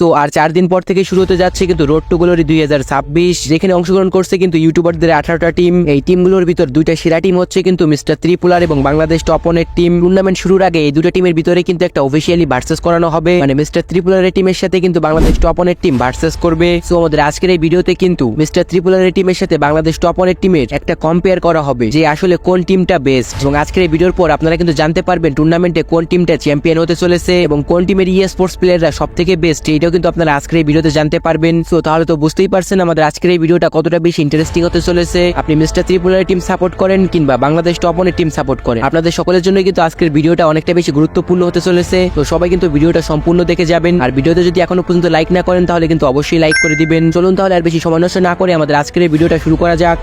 তো আর চার দিন পর থেকে শুরু হতে যাচ্ছে কিন্তু রোড টু গ্লোরি দুই হাজার ছাব্বিশ, যেখানে অংশগ্রহণ করছে কিন্তু ইউটিউবারদের আঠারোটা টিম এই টিমগুলোর ভিতর দুইটা সেরা টিম হচ্ছে কিন্তু মিস্টার ত্রিপুলার এবং বাংলাদেশ টপনের টিম টুর্নামেন্ট শুরুর আগে এই দুটো টিমের ভিতরে কিন্তু একটা অফিসিয়ালি ভার্সেস করানো হবে। মানে মিস্টার ত্রিপুলারের টিমের সাথে কিন্তু বাংলাদেশ টপ টপনের টিম ভার্সেস করবে। সো আমাদের আজকের এই ভিডিওতে কিন্তু মিস্টার ত্রিপুলারের টিমের সাথে বাংলাদেশ টপ টপনের টিমের একটা কম্পেয়ার করা হবে যে আসলে কোন টিমটা বেস্ট এবং আজকের এই ভিডিওর পর আপনারা কিন্তু জানতে পারবেন টুর্নামেন্টে কোন টিমটা চ্যাম্পিয়ন হতে চলেছে এবং কোন টিমের ই স্পোর্টস প্লেয়াররা সব থেকে বেস্ট এইটাও কিন্তু আপনারা আজকের এই ভিডিওতে জানতে পারবেন। সো তাহলে তো বুঝতেই পারছেন আমাদের আজকের এই ভিডিওটা কতটা বেশি ইন্টারেস্টিং হতে চলেছে। আপনি মিস্টার ত্রিপুলারের টিম সাপোর্ট করেন কিংবা বাংলাদেশ টপনের টিম সাপোর্ট করেন। আপনাদের সকলের জন্য কিন্তু আজকের ভিডিওটা অনেকটা বেশি গুরুত্বপূর্ণ হতে চলেছে। তো সবাই কিন্তু ভিডিওটা সম্পূর্ণ দেখে যাবেন। আর ভিডিওতে যদি এখনও পর্যন্ত লাইক না করেন, তাহলে কিন্তু অবশ্যই লাইক করে দিবেন। চলুন তাহলে আর বেশি সময় না করে আমাদের আজকের এই ভিডিওটা শুরু করা যাক।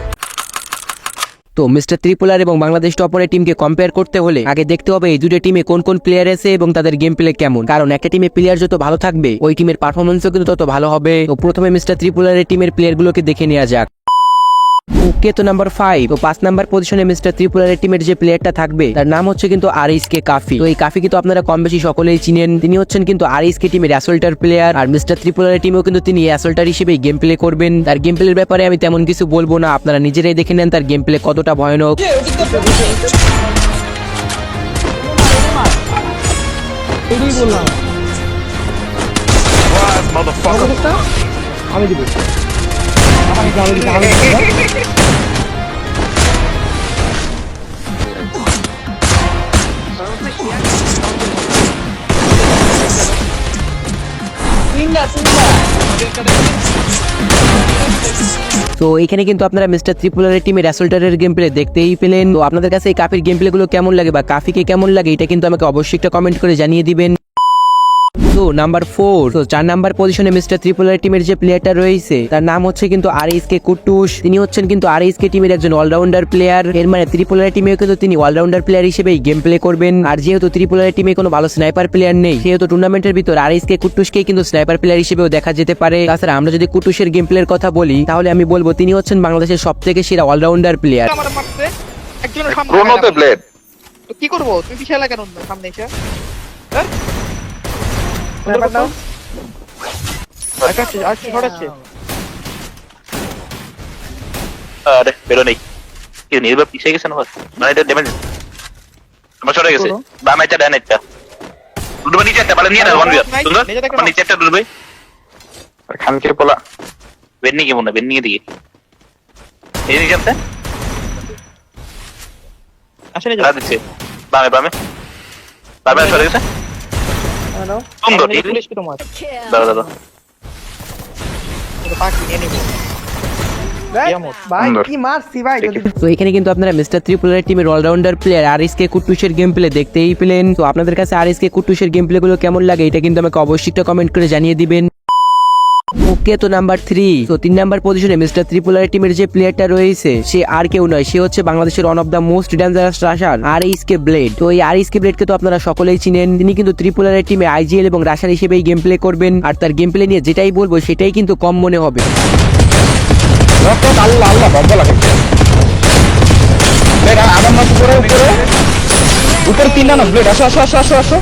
তো মিস্টার ত্রিপুলার এবং বাংলাদেশ টপরের টিমকে কম্পেয়ার করতে হলে আগে দেখতে হবে এই দুটো টিমে কোন কোন প্লেয়ার আছে এবং তাদের গেম প্লে কেমন। কারণ একটা টিমে প্লেয়ার যত ভালো থাকবে, ওই টিমের পারফরমেন্সও কিন্তু তত ভালো হবে। তো প্রথমে মিস্টার ত্রিপুলারের টিমের প্লেয়ারগুলোকে দেখে নেওয়া যাক। তো নাম্বার ফাইভ তো পাঁচ নাম্বার পজিশনে মিস্টার ত্রিপুরারের টিমের যে প্লেয়ারটা থাকবে তার নাম হচ্ছে কিন্তু আরিস কে কাফি। তো এই কাফি কিন্তু আপনারা কম বেশি সকলেই চিনেন। তিনি হচ্ছেন কিন্তু আরিস কে টিমের অ্যাসল্টার প্লেয়ার আর মিস্টার ত্রিপুরারের টিমেও কিন্তু তিনি অ্যাসল্টার হিসেবে গেম প্লে করবেন। তার গেম প্লের ব্যাপারে আমি তেমন কিছু বলব না। আপনারা নিজেরাই দেখে নেন তার গেম প্লে কতটা ভয়ানক। আমি দিব। তো এখানে কিন্তু আপনারা মিস্টার ত্রিপুলারের টিমের অ্যাসল্টারের গেম প্লে দেখতেই পেলেন। তো আপনাদের কাছে এই কাফির গেম প্লে গুলো কেমন লাগে বা কাফিকে কেমন লাগে, এটা কিন্তু আমাকে অবশ্যই একটা কমেন্ট করে জানিয়ে দিবেন। তো নাম্বার ফোর তো চার নাম্বার পজিশনে মিস্টার ত্রিপুলার টিমের যে প্লেয়ারটা রয়েছে তার নাম হচ্ছে কিন্তু আর এস কে কুটুস তিনি হচ্ছেন কিন্তু আর এস কে টিমের একজন অলরাউন্ডার প্লেয়ার এর মানে ত্রিপুলার টিমেও কিন্তু তিনি অলরাউন্ডার প্লেয়ার হিসেবে গেম প্লে করবেন। আর যেহেতু ত্রিপুলার টিমে কোনো ভালো স্নাইপার প্লেয়ার নেই সেহেতু টুর্নামেন্টের ভিতর আর এস কে কুটুসকেই কিন্তু স্নাইপার প্লেয়ার হিসেবেও দেখা যেতে পারে। তাছাড়া আমরা যদি কুটুসের গেম প্লের কথা বলি তাহলে আমি বলব তিনি হচ্ছেন বাংলাদেশের সব থেকে সেরা অলরাউন্ডার প্লেয়ার কি করব? তুমি পিছিয়ে কেন সামনে এসে। হ্যাঁ? ব্যাপার না। আগাচ্ছে, আসছে, ছড়াচ্ছে। আরে বেরো নেই কি নির্বাক পিছিয়ে গেছে না মানে এটা ড্যামেজ আমার সরে গেছে বাম একটা ডান একটা ডুবে নিচে একটা বলে নিয়ে না ওয়ান বিয়ার সুন্দর নিচে দেখো আমার না। নিচে একটা ডুবে খানকে পোলা বেন্নি দিকে এই নিচে একটা আসেনি যে। দিচ্ছে বামে বামে বামে গেছে সুন্দর পুলিশ কি তোমার? তো এখানে কিন্তু আপনারা মিস্টার ত্রিপুলার টিমের অলরাউন্ডার প্লেয়ার আর এস কে কুটুসের গেম প্লে দেখতেই পেলেন। তো আপনাদের কাছে আর এস কে কুটুসের গেম প্লে গুলো কেমন লাগে এটা কিন্তু আমাকে অবশ্যই কমেন্ট করে জানিয়ে দিবেন। ওকে তো নাম্বার থ্রি তো তিন নাম্বার পজিশনে মিস্টার ত্রিপুলার টিমের যে প্লেয়ারটা রয়েছে সে আর কেউ নয় সে হচ্ছে বাংলাদেশের one of the most dangerous rusher R S K blade তো এই আর এস কে ব্লেডকে তো আপনারা সকলেই চিনেন তিনি কিন্তু ত্রিপুলারের টিমে আইজিএল এবং রাশার হিসেবেই গেম প্লে করবেন আর তার গেম প্লে নিয়ে যেটাই বলব সেটাই কিন্তু কম মনে হবে আল্লাহ আল্লাহ বন্ধ লাগে ব্লেড আমার মাছ উপরে উপরে উপরে তিনটা না ব্লেড আসো আসো আসো আসো আসো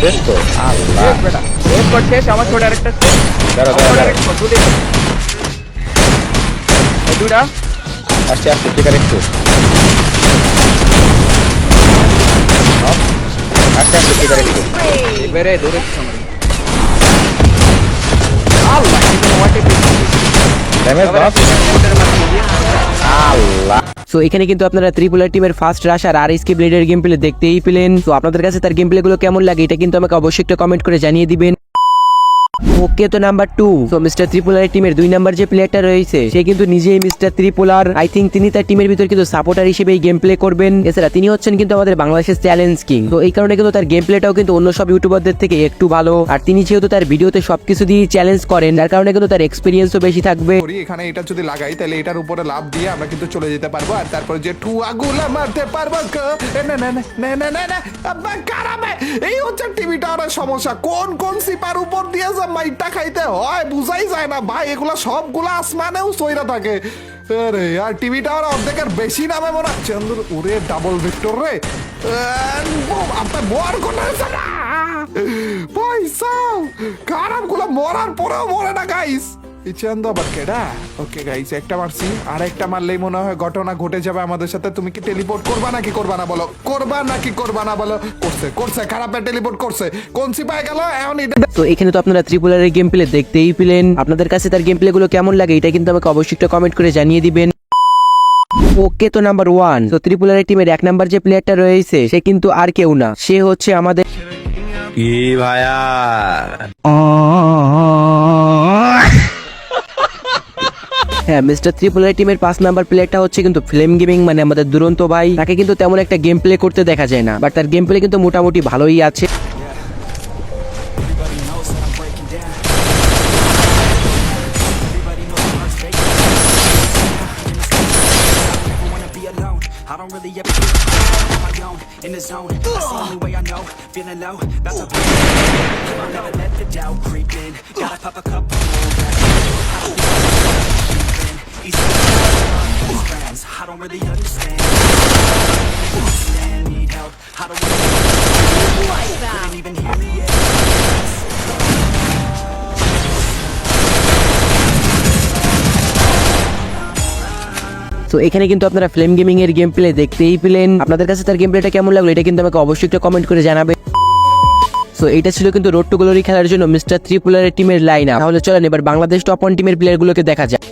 বেশ তো আল্লাহ বেটা এক শেষ আমার ছোট আরেকটা দাঁড়া দাঁড়া দুটা আসছে আসছে ঠিক আছে একটু আসছে আসছে ঠিক আছে একটু এবারে দূরে আল্লাহ ড্যামেজ দাও আল্লাহ সো এখানে কিন্তু আপনারা ত্রিপুলার টিমের first rush R R SK ব্লেডের game play দেখতেই পেলেন। তো আপনাদের কাছে তার গেম প্লে গুলো কেমন লাগে এটা কিন্তু আমাকে অবশ্যই একটা কমেন্ট করে জানিয়ে দিবেন। ওকে তো নাম্বার টু তো মিস্টার ত্রিপুলার টিমের দুই নাম্বার যে প্লেয়ারটা রয়েছে, সে কিন্তু নিজেই মিস্টার ত্রিপুলার আই থিঙ্ক তিনি তার টিমের ভিতর কিন্তু সাপোর্টার হিসেবে গেম প্লে করবেন। এছাড়া তিনি হচ্ছেন কিন্তু আমাদের বাংলাদেশের চ্যালেঞ্জ কিং তো এই কারণে কিন্তু তার গেম প্লেটাও কিন্তু অন্য সব ইউটিউবারদের থেকে একটু ভালো। আর তিনি যেহেতু তার ভিডিওতে সবকিছু দিয়ে চ্যালেঞ্জ করেন যার কারণে কিন্তু তার এক্সপিরিয়েন্সও বেশি থাকবে। এখানে এটা যদি লাগাই, তাহলে এটার উপরে লাভ দিয়ে আমরা কিন্তু চলে যেতে পারব। আর তারপরে যে ঠুয়া গুলা মারতে পারব এই হচ্ছে টিভিটা ওর সমস্যা। কোন কোন সিপার উপর দিয়ে মাইটটা খাইতে হয়, বুঝাই যায় না। ভাই, এগুলা সবগুলা আসমানেও সইরা থাকে। আরে, আর টিভিটা ওর অর্ধেকের বেশি নামে মনে হচ্ছে ওরে ডাবল ভিক্টর রে। আপনার বর কোন পয়সা খারাপগুলো মরার পরেও মরে না গাইস ইচান্দ আবার কেডা? ওকে গাইস একটা মারছি আর একটা মারলেই মনে হয় ঘটনা ঘটে যাবে আমাদের সাথে। তুমি কি টেলিপোর্ট করবা নাকি করবা না বলো? করবা নাকি করবা না বলো? করছে করছে খারাপে টেলিপোর্ট করছে। কোন সিপাই গেল? এখন এটা তো এখানে তো আপনারা ত্রিপুলারের গেম প্লে দেখতেই পেলেন। আপনাদের কাছে তার গেম প্লে গুলো কেমন লাগে এটা কিন্তু আমাকে অবশ্যই একটা কমেন্ট করে জানিয়ে দিবেন। ওকে তো নাম্বার ওয়ান তো ত্রিপুলারের টিমের এক নাম্বার যে প্লেয়ারটা রয়েছে সে কিন্তু আর কেউ না। সে হচ্ছে আমাদের কি ভাইয়া? হ্যাঁ মিস্টার ত্রিপুলার টিমের পাঁচ নাম্বার প্লেয়ারটা হচ্ছে কিন্তু ফিল্ম গেমিং মানে আমাদের দুরন্ত ভাই তাকে কিন্তু তেমন একটা গেম প্লে করতে দেখা যায় না বাট তার গেম প্লে কিন্তু মোটামুটি ভালোই আছে I don't really ever feel on my own in the zone. That's the only way I know. Feeling low, about to break. I'll never let the doubt creep in. Gotta pop a couple Easy friends, I don't really understand. Stand, need help. I don't really even hear me yet. তো এখানে কিন্তু আপনারা flame gaming এর game play দেখতেই পেলেন আপনাদের কাছে তার গেম প্লেটা কেমন লাগল এটা কিন্তু আমাকে অবশ্যই একটা কমেন্ট করে জানাবে সো এটা ছিল কিন্তু রোড টু গ্লোরি খেলার জন্য মিস্টার ত্রিপুলারের টিমের লাইন আপ তাহলে চলেন এবার বাংলাদেশ টপ ওয়ান টিমের প্লেয়ারগুলোকে দেখা যাক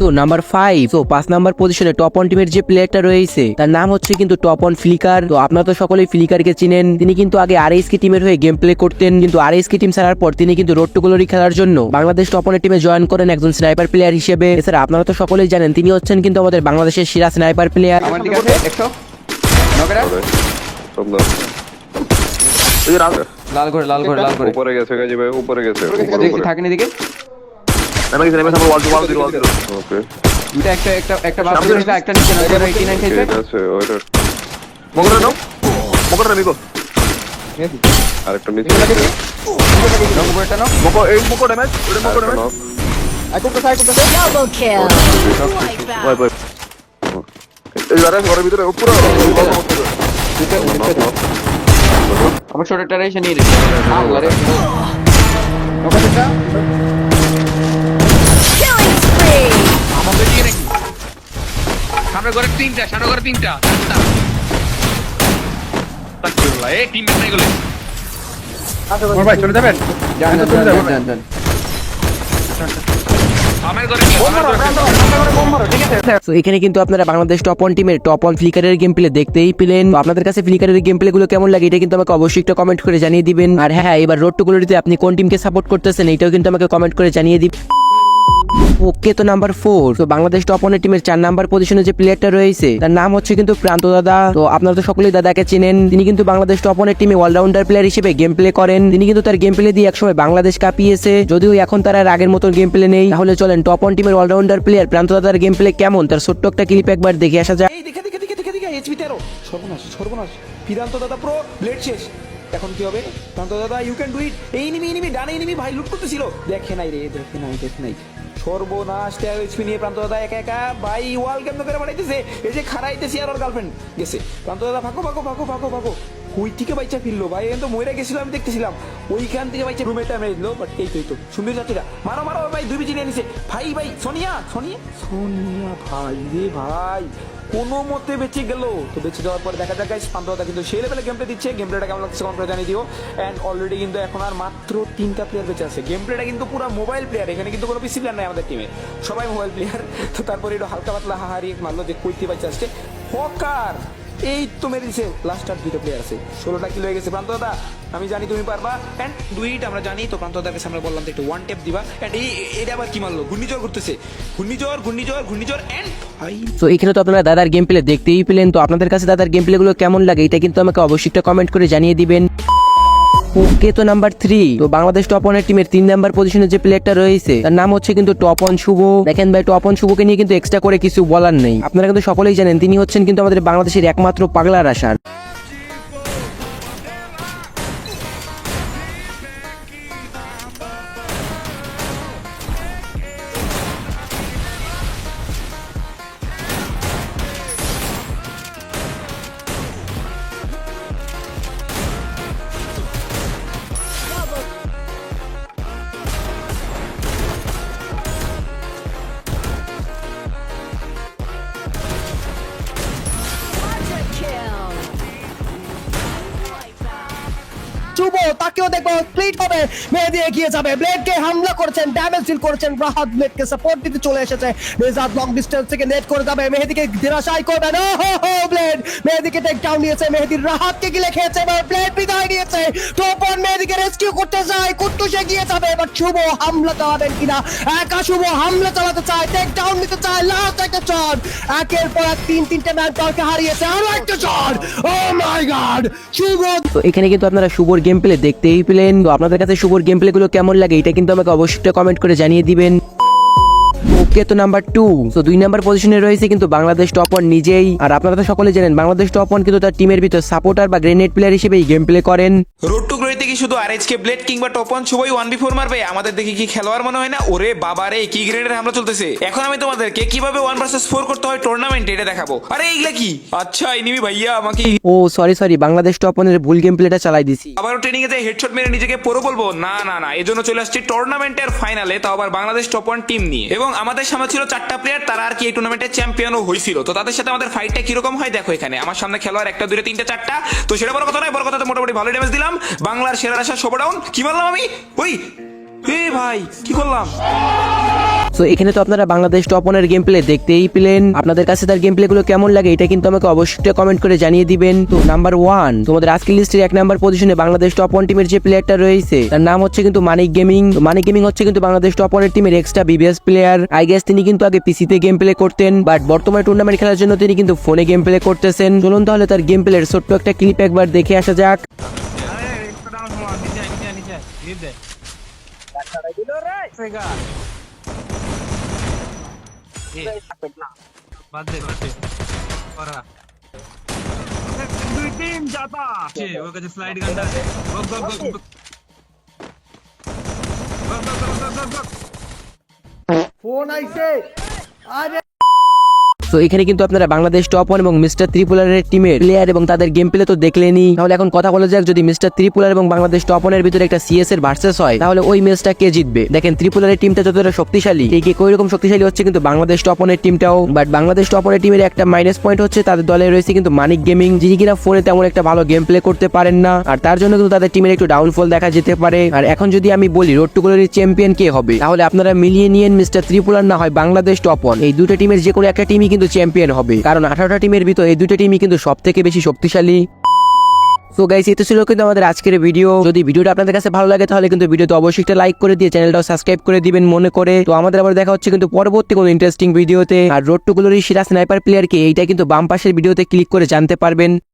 তো নাম্বার ফাইভ তো পাঁচ নাম্বার পজিশনে টপ অন টিমের যে প্লেয়ারটা রয়েছে তার নাম হচ্ছে কিন্তু টপ অন ফ্লিকার তো আপনারা তো সকলেই ফ্লিকারকে চিনেন। তিনি কিন্তু আগে আর এস কে টিমের হয়ে গেম প্লে করতেন। কিন্তু আর এস কে টিম ছাড়ার পর তিনি কিন্তু রোড টু গ্লোরি খেলার জন্য বাংলাদেশ টপ ওয়ানের টিমে জয়েন করেন একজন স্নাইপার প্লেয়ার হিসেবে। এছাড়া আপনারা তো সকলেই জানেন তিনি হচ্ছেন কিন্তু আমাদের বাংলাদেশের সেরা স্নাইপার প্লেয়ার লাল করে লাল করে লাল করে উপরে গেছে গাজি ভাই উপরে গেছে। থাকেনি দিকে নেমে গেছে নেমে গেছে one two one zero one zero okay দুইটা একটা একটা একটা বাস করে একটা নিচে নজর এইটি নাইন ঠিক আছে ওইটা মগরে নাও মগরে নিগো আরেকটা নিচে নক নাও মগো এই মগো ড্যামেজ ওরে মগো ড্যামেজ knock। আই কোক সাই কোক Double kill. ওই ওই এই যারা ঘরের ভিতরে উপরে আমার ছোটটা এসে নিয়ে রে আল্লাহ রে নকেরা আমাদের নাকি সামনে ঘরে তিনটা সামনে ঘরে তিনটা। চারটা টিম নাই গলে। ওর ভাই চলে যাবেন? ঘরে তো এখানে কিন্তু আপনারা বাংলাদেশ টপ ওয়ান টিমের টপ ওয়ান ফ্লিকারের গেম প্লে দেখতেই পেলেন। আপনাদের কাছে ফ্লিকারের গেম প্লে গুলো কেমন লাগে এটা কিন্তু আমাকে অবশ্যই একটা কমেন্ট করে জানিয়ে দিবেন। আর হ্যাঁ হ্যাঁ এবার রোড টু গ্লোরিতে আপনি কোন টিমকে সাপোর্ট করতেছেন এটাও কিন্তু আমাকে কমেন্ট করে জানিয়ে দিবেন। ওকে তো নাম্বার ফোর তো বাংলাদেশ টপ ওয়ানের টিমের চার নাম্বার পজিশনে যে প্লেয়ারটা রয়েছে, তার নাম হচ্ছে কিন্তু প্রান্ত দাদা। তো আপনারা তো সকলেই দাদাকে চিনেন। তিনি কিন্তু বাংলাদেশ টপ ওয়ানের টিমে অলরাউন্ডার প্লেয়ার হিসেবে গেম প্লে করেন। তিনি কিন্তু তার গেম প্লে দিয়ে একসময় বাংলাদেশ কাঁপিয়েছে। যদিও এখন তার আর আগের মতন গেম প্লে নেই। তাহলে চলেন টপ ওয়ান টিমের অলরাউন্ডার প্লেয়ার প্রান্ত দাদার গেম প্লে কেমন? তার ছোট্ট একটা ক্লিপ একবার দেখে আসা যায় দেখে দেখে দেখে দেখে তেরো। সর্বনাশ সর্বনাশ। ফিরান্ত দাদা প্রো ব্লেড শেষ। এখন কি হবে? প্রান্ত দাদা ইউ ক্যান ডু ইট এই নিমি নিমি, ডানে নিমি, ভাই লুট করতেছিল। দেখে নাই রে, দেখে নাই দেখে নাই। সর্বনাশ তেরো এইচপি নিয়ে প্রান্ত দাদা, একা একা। ভাই ওয়াল কেমন করে বাড়াইতেছে এই যে খারাইতেছি আর ওর গার্লফ্রেন্ড গেছে। প্রান্ত দাদা ফাঁকো ফাঁকো ফাঁকো ফাঁকো ফাঁকো ওই থেকে বাইচা ফিরলো। ভাই এখন তো ময়রা গেছিল আমি দেখতেছিলাম। ওইখান থেকে বাইচা রুমেটা মেরে দিল বাট এই তো এই তো। সুন্দর যাত্রীরা, মারো মারো, ভাই, দুই বিজি নিয়ে নিছে। ভাই ভাই, সোনিয়া সোনিয়া সোনিয়া, ভাই রে, ভাই। কোনো মতে বেঁচে গেল। তো বেঁচে যাওয়ার পরে দেখা যাক গাইস কিন্তু সেই লেভেলে গেম প্লে দিচ্ছে। গেম প্লেটা কেমন লাগছে কমেন্ট করে জানিয়ে দিও। অ্যান্ড অলরেডি কিন্তু এখন আর মাত্র তিনটা প্লেয়ার বেঁচে আছে। গেম প্লেটা কিন্তু পুরো মোবাইল প্লেয়ার এখানে কিন্তু কোনো পিসি প্লেয়ার নাই আমাদের টিমে সবাই মোবাইল প্লেয়ার তো তারপরে একটু হালকা পাতলা হাহারি মারলো যে কইতে বাচ্চা আসছে হকার! এই তো মেরেছে লাস্ট আর দুইটা প্লেয়ার আছে। ষোলোটা কিলো হয়ে গেছে। প্রান্ত দাদা, আমি জানি তুমি পারবা। এন্ড দুইটা আমরা জানি। তো প্রান্ত দাদার কাছে আমরা বললাম তো একটু ওয়ান টেপ দিবা। এন্ড এই, এটা আবার কি মারলো? ঘূর্ণিঝড় ঘুরতেছে। ঘূর্ণিঝড় ঘূর্ণিঝড় ঘূর্ণিঝড় ভাই। তো এখানে তো আপনারা দাদার গেম প্লে দেখতেই পেলেন। তো আপনাদের কাছে দাদার গেম প্লে গুলো কেমন লাগে, এটা কিন্তু আমাকে অবশ্যই একটা কমেন্ট করে জানিয়ে দিবেন। ওকে তো নাম্বার থ্রি। তো বাংলাদেশ টপ ওয়ানের টিমের তিন নাম্বার পজিশনে যে প্লেয়ারটা রয়েছে, তার নাম হচ্ছে কিন্তু টপ ওয়ান শুভ। দেখেন ভাই টপ ওয়ান শুভকে নিয়ে কিন্তু এক্সট্রা করে কিছু বলার নেই। আপনারা কিন্তু সকলেই জানেন, তিনি হচ্ছেন কিন্তু আমাদের বাংলাদেশের একমাত্র পাগলার আশার। দেখব স্প্লিট হবে মেহেদি এগিয়ে যাবে। ব্লেডকে হামলা ড্যামেজ রাহাত ব্লেডকে সাপোর্ট দিতে চলে এসেছে। লং ডিস্টেন্স থেকে নেট করে যাবে। মেহেদিকে করবে না। হো হো ব্লেড মেহেদিকে টেক ডাউন নিয়েছে। মেহেদির রাহাতকে গিলে খেয়েছে, এবার ব্লেড বিদায় নিয়েছে। মেহেদিকে রেস্কিউ করতে যায় কুট্টুস এগিয়ে যাবে, এবার শুভ হামলা চালাবেন কিনা? একা শুভ হামলা চালাতে চায় টেক ডাউন নিতে চায়। লাস্ট একটা শট একের পর এক তিন, তিনটে ম্যাচ দলকে হারিয়েছে। আরও একটা শট ও মাই গড শুভ তো এখানে কিন্তু আপনারা শুভর গেম প্লে দেখতেই পেলেন। তো আপনাদের কাছে শুভর গেম প্লেগুলো কেমন লাগে এটা কিন্তু আমাকে অবশ্যই কমেন্ট করে জানিয়ে দিবেন। নাম্বার টু তো দুই নাম্বার পজিশনে রয়েছে কিন্তু বাংলাদেশ টপ ওয়ান নিজেই। আর আপনারা তো সকলে জানেন বাংলাদেশ টপ ওয়ান কিন্তু তার টিমের ভিতর সাপোর্টার বা গ্রেনেড প্লেয়ার গেম প্লে করেন। রোড টু কি শুধু ব্লেড কিংবা সবাই ওয়ান বি ফোর মারবে। আমাদের দেখে কি খেলোয়াড় মনে হয় না? ওরে বাবা রে কি হামলা চলতেছে? এখন আমি তোমাদেরকে কীভাবে ওয়ান ভার্সেস ফোর করতে হয় টুর্নামেন্টে এটা দেখাবো। আরে এইগুলা কি? আচ্ছা এনিমি ভাইয়া আমাকে ও সরি সরি বাংলাদেশ টপ ওয়ানের ভুল গেম প্লেটা চালাই দিছি। আবারও ট্রেনিং এ হেডশট মেরে নিজেকে পড়ো বলব? না না না এজন্য চলে আসছি টুর্নামেন্টের ফাইনালে তাও আবার বাংলাদেশ টপ ওয়ান টিম নিয়ে। এবং আমাদের সামনে ছিল চারটা প্লেয়ার তারা আর কি এই টুর্নামেন্টের চ্যাম্পিয়নও হয়েছিল তো তাদের সাথে আমাদের ফাইটটা কীরকম হয় দেখো এখানে। আমার সামনে খেলোয়াড় একটা দুটো তিনটা, চারটা। তো সেটা বড় কথা নয়, বড় কথা তো মোটামুটি ভালো ড্যামেজ দিলাম। বাংলার সেরা আসা শোভা ডাউন কি বললাম আমি? ওই, এ ভাই, কি করলাম? তো এখানে তো আপনারা বাংলাদেশ টপ ওয়ানের গেম প্লে দেখতেই পেলেন আপনাদের কাছে তার গেম প্লে গুলো কেমন লাগে এটা কিন্তু আমাকে অবশ্যই কমেন্ট করে জানিয়ে দিবেন তো নাম্বার ওয়ান তোমাদের আজকের লিস্টের এক নাম্বার পজিশনে বাংলাদেশ টপ ওয়ান টিমের যে প্লেয়ারটা রয়েছে তার নাম হচ্ছে কিন্তু মানিক গেমিং মানিক গেমিং হচ্ছে কিন্তু বাংলাদেশ টপ ওয়ানের টিমের extra BBS player I guess তিনি কিন্তু আগে পিসিতে গেম প্লে করতেন বাট বর্তমানে টুর্নামেন্ট খেলার জন্য তিনি কিন্তু ফোনে গেম প্লে করতেছেন চলুন তাহলে তার গেম প্লের ছোট্ট একটা ক্লিপ একবার দেখে আসা যাক फ़ोन आई से आ जा. তো এখানে কিন্তু আপনারা বাংলাদেশ টপ ওয়ান এবং মিস্টার ত্রিপুলারের টিমের প্লেয়ার এবং তাদের গেম প্লে তো দেখলেনি তাহলে এখন কথা বলা যাক, যদি মিস্টার ত্রিপুলার এবং বাংলাদেশ টপ ওয়ানের ভিতরে একটা সিএস এর ভার্সেস হয়, তাহলে ওই ম্যাচটা কে জিতবে? দেখেন ত্রিপুলারের টিমটা যতটা শক্তিশালী ঠিক ওই রকম শক্তিশালী হচ্ছে কিন্তু বাংলাদেশ টপ ওয়ানের টিমটাও বাট বাংলাদেশ টপ ওয়ানের টিমের একটা মাইনাস পয়েন্ট হচ্ছে তাদের দলে রয়েছে কিন্তু মানিক গেমিং যিনি কিনা ফোনে তেমন একটা ভালো গেম প্লে করতে পারেন না। আর তার জন্য কিন্তু তাদের টিমের একটু ডাউনফল দেখা যেতে পারে। আর এখন যদি আমি বলি রোড টু গ্লোরির চ্যাম্পিয়ন কে হবে? তাহলে আপনারা মিলিয়ে নিয়েন মিস্টার ত্রিপুলার না হয় বাংলাদেশ টপ ওয়ান এই দুটো টিমের যে কোনো একটা টিমই কিন্তু চ্যাম্পিয়ন হবে। কারণ আঠারোটা টিমের ভিতর এই দুটো টিমই কিন্তু সব থেকে বেশি শক্তিশালী। তো গাইস এই তো ছিল কিন্তু আমাদের আজকের ভিডিও যদি ভিডিওটা আপনাদের কাছে ভালো লাগে, তাহলে কিন্তু ভিডিওতে অবশ্যই একটা লাইক করে দিয়ে চ্যানেলটাও সাবস্ক্রাইব করে দিবেন মনে করে। তো আমাদের আবার দেখা হচ্ছে কিন্তু পরবর্তী কোনো ইন্টারেস্টিং ভিডিওতে আর রোড টু গ্লোরি সেরা স্নাইপার প্লেয়ারকে এইটা কিন্তু বাম পাশের ভিডিওতে ক্লিক করে জানতে পারবেন।